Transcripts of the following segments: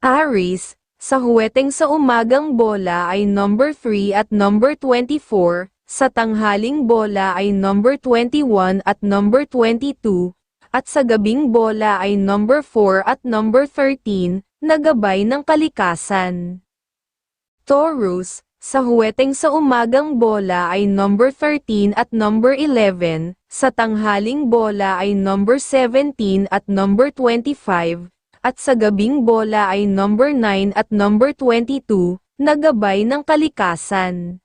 Aris, sa huweteng sa umagang bola ay number 3 at number 24, sa tanghaling bola ay number 21 at number 22, at sa gabing bola ay number 4 at number 13, na gabay ng kalikasan. Taurus, sa huweteng sa umagang bola ay number 13 at number 11, sa tanghaling bola ay number 17 at number 25, at sa gabing bola ay number 9 at number 22, na gabay ng kalikasan.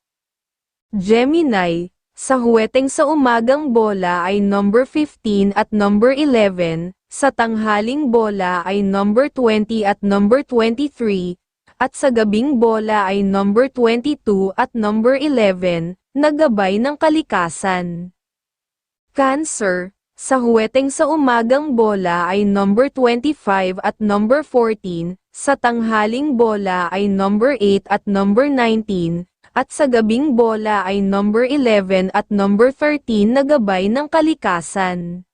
Gemini, sa huweteng sa umagang bola ay number 15 at number 11, sa tanghaling bola ay number 20 at number 23, at sa gabing bola ay number 22 at number 11, na gabay ng kalikasan. Cancer, sa huweteng sa umagang bola ay number 25 at number 14, sa tanghaling bola ay number 8 at number 19, at sa gabing bola ay number 11 at number 13 na gabay ng kalikasan.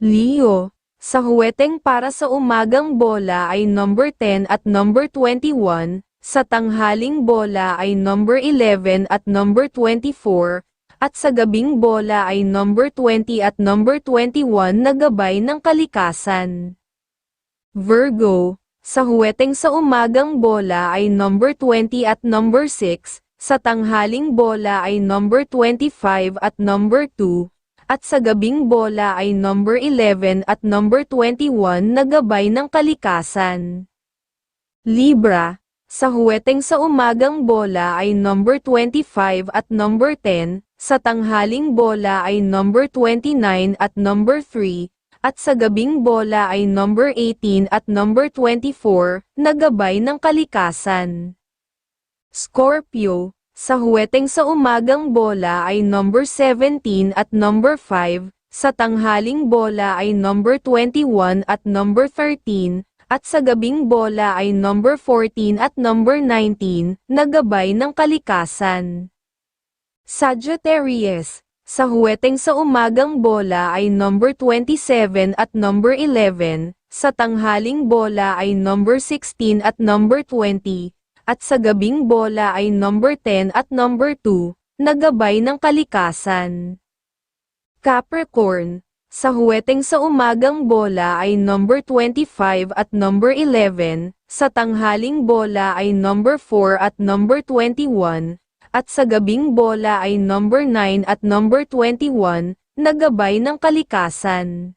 Leo, sa huweteng para sa umagang bola ay number 10 at number 21, sa tanghaling bola ay number 11 at number 24, at sa gabing bola ay number 20 at number 21 na gabay ng kalikasan. Virgo, sa huweteng sa umagang bola ay number 20 at number 6, sa tanghaling bola ay number 25 at number 2, at sa gabing bola ay number 11 at number 21 na gabay ng kalikasan. Libra, sa huweteng sa umagang bola ay number 25 at number 10, sa tanghaling bola ay number 29 at number 3, at sa gabing bola ay number 18 at number 24, na gabay ng kalikasan. Scorpio, sa huweteng sa umagang bola ay number 17 at number 5, sa tanghaling bola ay number 21 at number 13, at sa gabing bola ay number 14 at number 19, na gabay ng kalikasan. Sagittarius, sa huweteng sa umagang bola ay number 27 at number 11, sa tanghaling bola ay number 16 at number 20, at sa gabing bola ay number 10 at number 2, na gabay ng kalikasan. Capricorn, sa huweteng sa umagang bola ay number 25 at number 11, sa tanghaling bola ay number 4 at number 21, at sa gabing bola ay number 9 at number 21, na gabay ng kalikasan.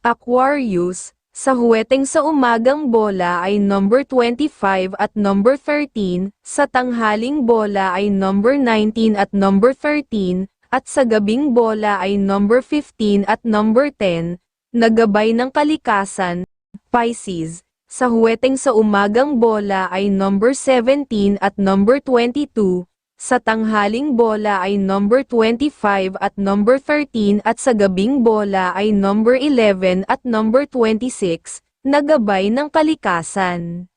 Aquarius, sa huweteng sa umagang bola ay number 25 at number 13, sa tanghaling bola ay number 19 at number 13, at sa gabing bola ay number 15 at number 10, na gabay ng kalikasan. Pisces, sa huweteng sa umagang bola ay number 17 at number 22, sa tanghaling bola ay number 25 at number 13 at sa gabing bola ay number 11 at number 26, na gabay ng kalikasan.